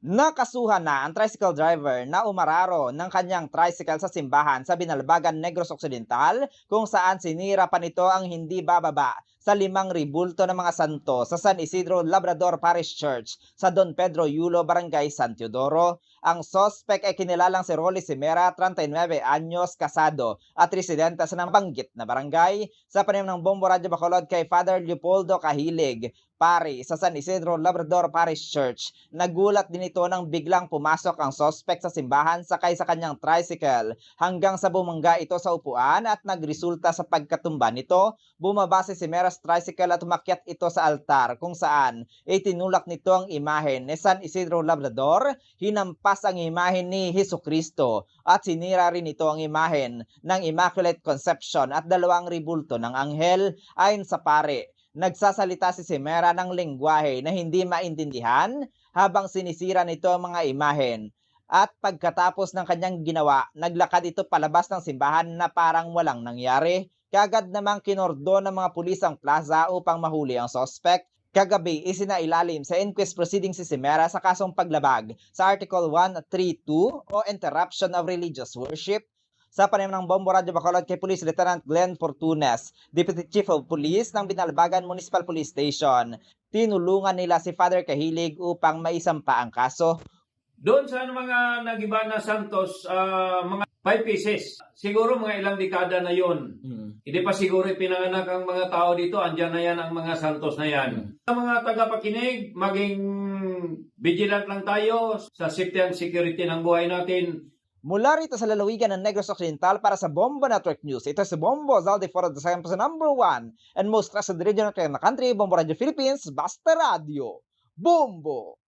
Nakasuhan na ang tricycle driver na umararo ng kanyang tricycle sa simbahan sa Binalbagan, Negros Occidental kung saan sinira pa nito ang hindi bababa sa limang ribulto ng mga santo sa San Isidro Labrador Parish Church sa Don Pedro Yulo, Barangay San Teodoro. Ang sospek ay kinilalang si Rolly Simera, 39 anyos, kasado at residente sa nabanggit na barangay. Sa panim ng Bombo Radyo Bacolod kay Father Leopoldo Kahilig, pari sa San Isidro Labrador Parish Church. Nagulat din ito nang biglang pumasok ang sospek sa simbahan sakay sa kanyang tricycle hanggang sa bumangga ito sa upuan at nagresulta sa pagkatumba nito. Bumaba si Simeras tricycle at umakyat ito sa altar kung saan itinulak nito ang imahen ni San Isidro Labrador, hinampas ang imahen ni Heso Kristo at sinira rin ito ang imahen ng Immaculate Conception at dalawang ribulto ng anghel ayon sa pare. Nagsasalita si Simera ng lengguwahe na hindi maintindihan habang sinisira nito ang mga imahen. At pagkatapos ng kanyang ginawa, naglakad ito palabas ng simbahan na parang walang nangyari. Kagad namang kinordon ng mga pulis ang plaza upang mahuli ang sospek. Kagabi, isinailalim sa inquest proceeding si Simera sa kasong paglabag sa Article 132 o Interruption of Religious Worship sa panim ng Bombo Radyo Bacolod kay Police Lieutenant Glenn Fortunes, Deputy Chief of Police ng Binalbagan Municipal Police Station. Tinulungan nila si Father Kahilig upang maisampa ang kaso. Doon sa mga nagiba na Santos, ah, mga 5 pieces. Siguro mga ilang dekada na yon. Hindi pa siguro pinanganak ang mga tao dito. Andyan na yan ang mga Santos na yan. Sa mga tagapakinig, maging vigilant lang tayo sa safety and security ng buhay natin. Mula rito sa lalawigan ng Negros Occidental para sa Bombo Network News, ito si Bombo Zaldi for the Science number one and most trusted regional na country, Bombo Radio Philippines, Basta Radio. Bombo!